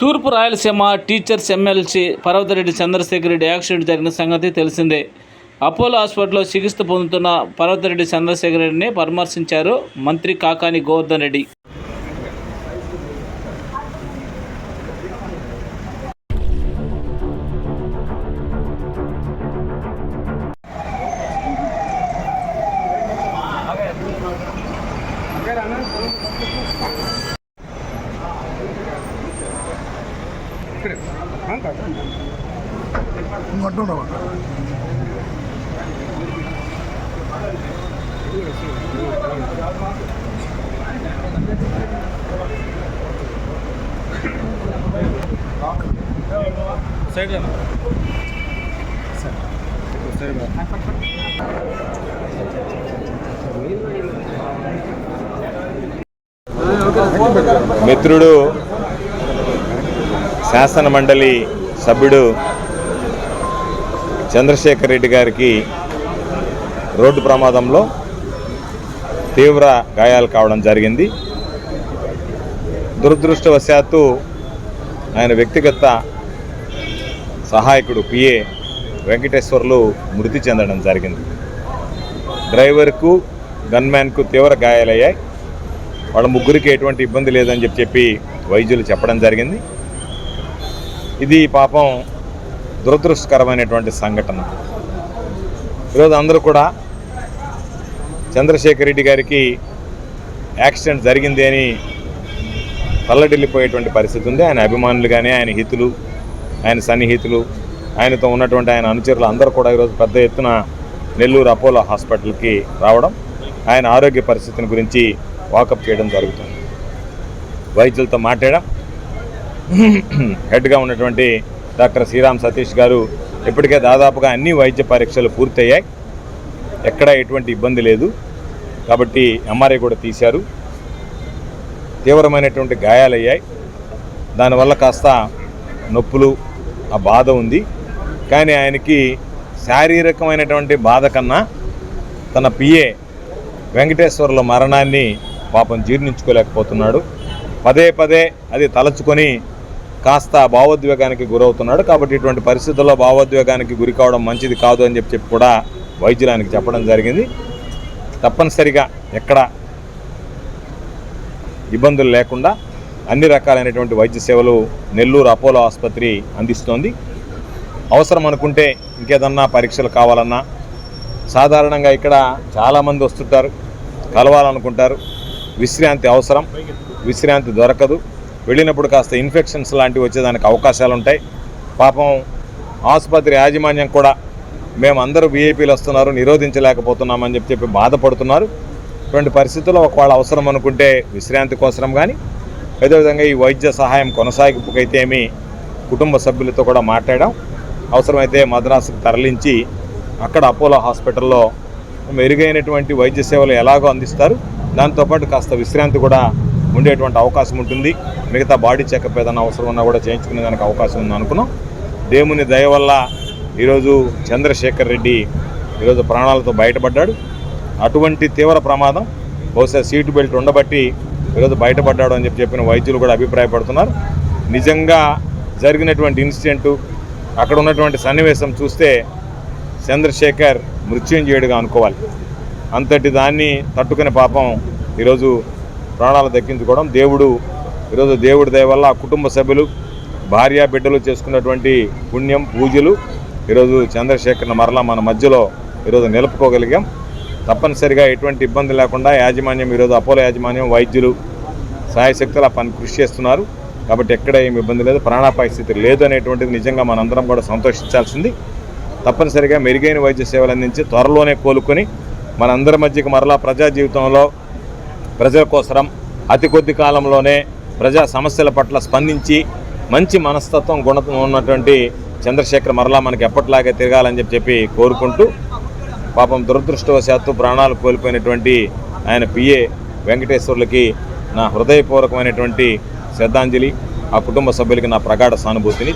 తూర్పు Rayalaseema teachers MLC Parvathareddy Chandrasekhar Reddy accident జరిగిన సంగతి తెలిసిందే. అపోలో హాస్పిటల్లో చికిత్స పొందుతున్న పర్వతరెడ్డి చంద్రశేఖర్ రెడ్డిని పరామర్శించారు మంత్రి కాకాని గోవర్ధన్ రెడ్డి. ఇంకొంటున్నావా మిత్రుడు శాసన మండలి సభ్యుడు చంద్రశేఖర్ రెడ్డి గారికి రోడ్డు ప్రమాదంలో తీవ్ర గాయాలు కావడం జరిగింది. దురదృష్టవశాత్తు ఆయన వ్యక్తిగత సహాయకుడు పిఏ వెంకటేశ్వర్లు మృతి చెందడం జరిగింది. డ్రైవర్కు గన్మ్యాన్కు తీవ్ర గాయాలయ్యాయి. వాళ్ళ ముగ్గురికి ఎటువంటి ఇబ్బంది లేదని చెప్పి చెప్పి వైద్యులు చెప్పడం జరిగింది. ఇది పాపం దురదృష్టకరమైనటువంటి సంఘటన. ఈరోజు అందరూ కూడా చంద్రశేఖర్ రెడ్డి గారికి యాక్సిడెంట్ జరిగింది అని తల్లడిల్లిపోయేటువంటి పరిస్థితి ఉంది. ఆయన అభిమానులు కానీ ఆయన హితులు ఆయన సన్నిహితులు ఆయనతో ఉన్నటువంటి ఆయన అనుచరులు అందరూ కూడా ఈరోజు పెద్ద ఎత్తున నెల్లూరు అపోలో హాస్పిటల్కి రావడం ఆయన ఆరోగ్య పరిస్థితిని గురించి వాకప్ చేయడం జరుగుతుంది. వైద్యులతో మాట్లాడడం హెడ్గా ఉన్నటువంటి డాక్టర్ శ్రీరామ్ సతీష్ గారు ఇప్పటికే దాదాపుగా అన్ని వైద్య పరీక్షలు పూర్తయ్యాయి. ఎక్కడా ఎటువంటి ఇబ్బంది లేదు. కాబట్టి ఎంఆర్ఐ కూడా తీశారు. తీవ్రమైనటువంటి గాయాలయ్యాయి. దానివల్ల కాస్త నొప్పులు ఆ బాధ ఉంది. కానీ ఆయనకి శారీరకమైనటువంటి బాధ కన్నా తన పిఏ వెంకటేశ్వర్ల మరణాన్ని పాపం జీర్ణించుకోలేకపోతున్నాడు. పదే పదే అది తలచుకొని కాస్త భావోద్వేగానికి గురవుతున్నాడు. కాబట్టి ఇటువంటి పరిస్థితుల్లో భావోద్వేగానికి గురి కావడం మంచిది కాదు అని చెప్పి చెప్పి కూడా వైద్యులు ఆయనకి చెప్పడం జరిగింది. తప్పనిసరిగా ఎక్కడ ఇబ్బందులు లేకుండా అన్ని రకాలైనటువంటి వైద్య సేవలు నెల్లూరు అపోలో ఆసుపత్రి అందిస్తోంది. అవసరం అనుకుంటే ఇంకేదన్నా పరీక్షలు కావాలన్నా సాధారణంగా ఇక్కడ చాలామంది వస్తుంటారు కలవాలనుకుంటారు. విశ్రాంతి అవసరం విశ్రాంతి దొరకదు. వెళ్ళినప్పుడు కాస్త ఇన్ఫెక్షన్స్ లాంటివి వచ్చేదానికి అవకాశాలు ఉంటాయి పాపం ఆసుపత్రి యాజమాన్యం కూడా మేము అందరూ వీఐపీలు వస్తున్నారు నిరోధించలేకపోతున్నామని చెప్పి చెప్పి బాధపడుతున్నారు. ఇటువంటి పరిస్థితుల్లో ఒకవేళ అవసరం అనుకుంటే విశ్రాంతి కోసరం కానీ అదేవిధంగా ఈ వైద్య సహాయం కొనసాగింపుకైతే ఏమి కుటుంబ సభ్యులతో కూడా మాట్లాడాం. అవసరమైతే మద్రాసుకు తరలించి అక్కడ అపోలో హాస్పిటల్లో మెరుగైనటువంటి వైద్య సేవలు ఎలాగో అందిస్తారు. దాంతోపాటు కాస్త విశ్రాంతి కూడా ఉండేటువంటి అవకాశం ఉంటుంది. మిగతా బాడీ చెకప్ ఏదైనా అవసరం ఉన్నా కూడా చేయించుకునే దానికి అవకాశం ఉంది అనుకున్నాం. దేవుని దయ వల్ల ఈరోజు చంద్రశేఖర్ రెడ్డి ఈరోజు ప్రాణాలతో బయటపడ్డాడు. అటువంటి తీవ్ర ప్రమాదం బహుశా సీటు బెల్ట్ ఉండబట్టి ఈరోజు బయటపడ్డాడు అని చెప్పి చెప్పిన వైద్యులు కూడా అభిప్రాయపడుతున్నారు. నిజంగా జరిగినటువంటి ఇన్సిడెంటు అక్కడ ఉన్నటువంటి సన్నివేశం చూస్తే చంద్రశేఖర్ మృత్యుంజయుడిగా అనుకోవాలి. అంతటి దాన్ని తట్టుకునే పాపం ఈరోజు ప్రాణాలు దక్కించుకోవడం. దేవుడు ఈరోజు దేవుడి దయ వల్ల ఆ కుటుంబ సభ్యులు భార్య బిడ్డలు చేసుకున్నటువంటి పుణ్యం పూజలు ఈరోజు చంద్రశేఖర్ని మరలా మన మధ్యలో ఈరోజు నిలుపుకోగలిగాం. తప్పనిసరిగా ఎటువంటి ఇబ్బంది లేకుండా యాజమాన్యం ఈరోజు అపోలో యాజమాన్యం వైద్యులు సాయశక్తులు ఆ పని కృషి చేస్తున్నారు. కాబట్టి ఎక్కడ ఏమి ఇబ్బంది లేదు. ప్రాణాపాయ స్థితి లేదు అనేటువంటిది నిజంగా మనందరం కూడా సంతోషించాల్సింది. తప్పనిసరిగా మెరుగైన వైద్య సేవలు అందించి త్వరలోనే కోలుకొని మనందరి మధ్యకి మరలా ప్రజా జీవితంలో ప్రజల కోసరం అతి కొద్ది కాలంలోనే ప్రజా సమస్యల పట్ల స్పందించి మంచి మనస్తత్వం గుణత్వం ఉన్నటువంటి చంద్రశేఖర్ మరలా మనకి ఎప్పటిలాగే తిరగాలని చెప్పి చెప్పి కోరుకుంటూ పాపం దురదృష్టవశాత్తు ప్రాణాలు కోల్పోయినటువంటి ఆయన పిఏ వెంకటేశ్వర్లకి నా హృదయపూర్వకమైనటువంటి శ్రద్ధాంజలి ఆ కుటుంబ సభ్యులకి నా ప్రగాఢ సానుభూతిని